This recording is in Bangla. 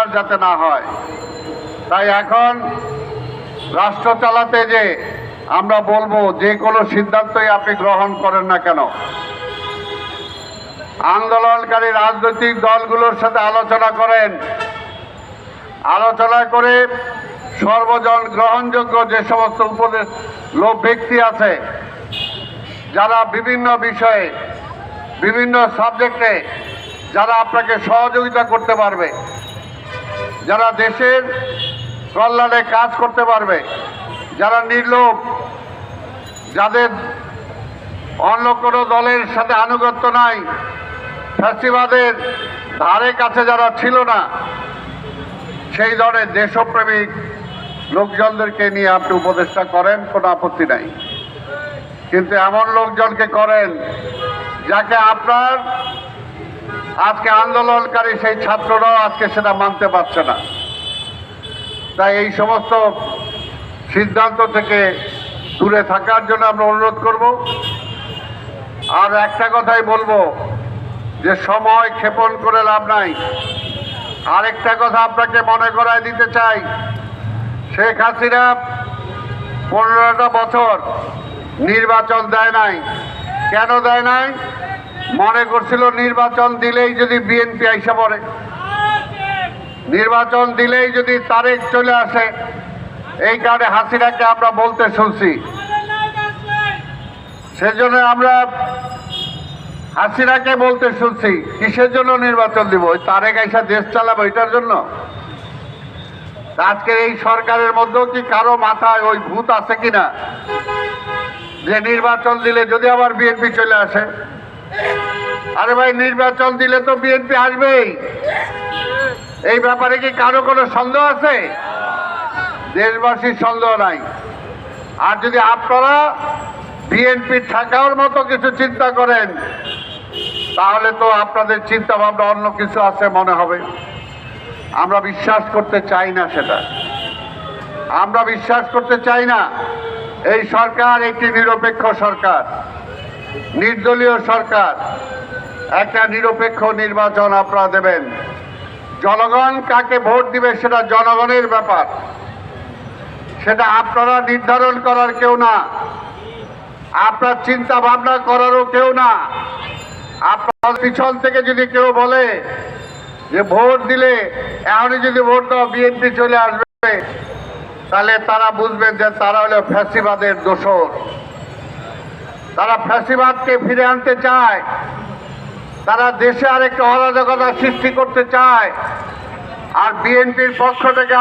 আর যাতে না হয়। তাই এখন রাষ্ট্র চালাতে যে আমরা বলব, যে কোনো সিদ্ধান্তই আপনি গ্রহণ করেন না কেন। আন্দোলনকারী রাজনৈতিক দলগুলোর সাথে আলোচনা করেন। আলোচনা করে সর্বজন গ্রহণযোগ্য যে সমস্ত উপদেশ, লোক, ব্যক্তি আছে, যারা বিভিন্ন বিষয়ে, বিভিন্ন সাবজেক্টে, যারা আপনাকে সহযোগিতা করতে পারবে। যারা দেশের কল্যাণে কাজ করতে পারবে, যারা নির্লোভ, যাদের অন্য কোনো দলের সাথে আনুগত্য নাই, ফ্যাসিবাদের ধারে কাছে যারা ছিল না, সেই ধরনের দেশপ্রেমিক লোকজনদেরকে নিয়ে আপনি উপদেষ্টা করেন, কোনো আপত্তি নাই। কিন্তু এমন লোকজনকে করেন যাকে আপনার আজকে আন্দোলনকারী সেই ছাত্ররাও আজকে সেটা মানতে পারছে না। তাই এই সমস্ত সিদ্ধান্ত থেকে দূরে থাকার জন্য আমরা অনুরোধ করব। আর একটা কথাই বলব, যে সময় ক্ষেপণ করে লাভ নাই। আরেকটা কথা আপনাকে মনে করায় দিতে চাই, শেখ হাসিনা পনেরোটা বছর নির্বাচন দেয় নাই। কেন দেয় নাই? মনে করছিল নির্বাচন দিলেই যদি বিএনপি আইসা পড়ে। নির্বাচন দিলেই যদি তারেক চলে আসে, এই কারণে হাসিনাকে আমরা বলতে শুনছি। সেজন্য আমরা হাসিনাকে বলতে শুনছি, কিসের জন্য নির্বাচন দিব? ওই তারেক আইসা দেশ চালাবো এটার জন্য? আজকের এই সরকারের মধ্যেও কি কারও মাথায় ওই ভূত আছে কিনা? যে নির্বাচন দিলে যদি আবার বিএনপি চলে আসে আরে ভাই, নির্বাচন দিলে তো বিএনপি আসবেই। এই ব্যাপারে কি কারও কোনো সন্দেহ আছে? দেশবাসীর সন্দেহ নাই। আর যদি আপনারা বিএনপি থাকার মতো কিছু চিন্তা করেন, তাহলে তো আপনাদের চিন্তা ভাবনা অন্য কিছু আছে মনে হবে। আমরা বিশ্বাস করতে চাই না সেটা। আমরা বিশ্বাস করতে চাই না, এই সরকার একটি নিরপেক্ষ সরকার। নির্দলীয় সরকার, একটা নিরপেক্ষ নির্বাচন আপনারা দেবেন। জনগণ কাকে ভোট দিবে সেটা জনগণের ব্যাপার। সেটা আপনারা নির্ধারণ করার কেউ না। আপনার চিন্তা ভাবনা করারও কেউ না। আপনার পিছন থেকে যদি কেউ বলে যে ভোট দিলে এখনই যদি ভোট দাও বিএনপি চলে আসবে, তাহলে তারা বুঝবেন যে তারা হলো ফ্যাসিবাদের দোষর। তারা ফ্যাসিবাদকে ফিরে আনতে চায়, তারা দেশে আরেকটা অরাজকতা সৃষ্টি করতে চায়, আর বিএনপির পক্ষ থেকে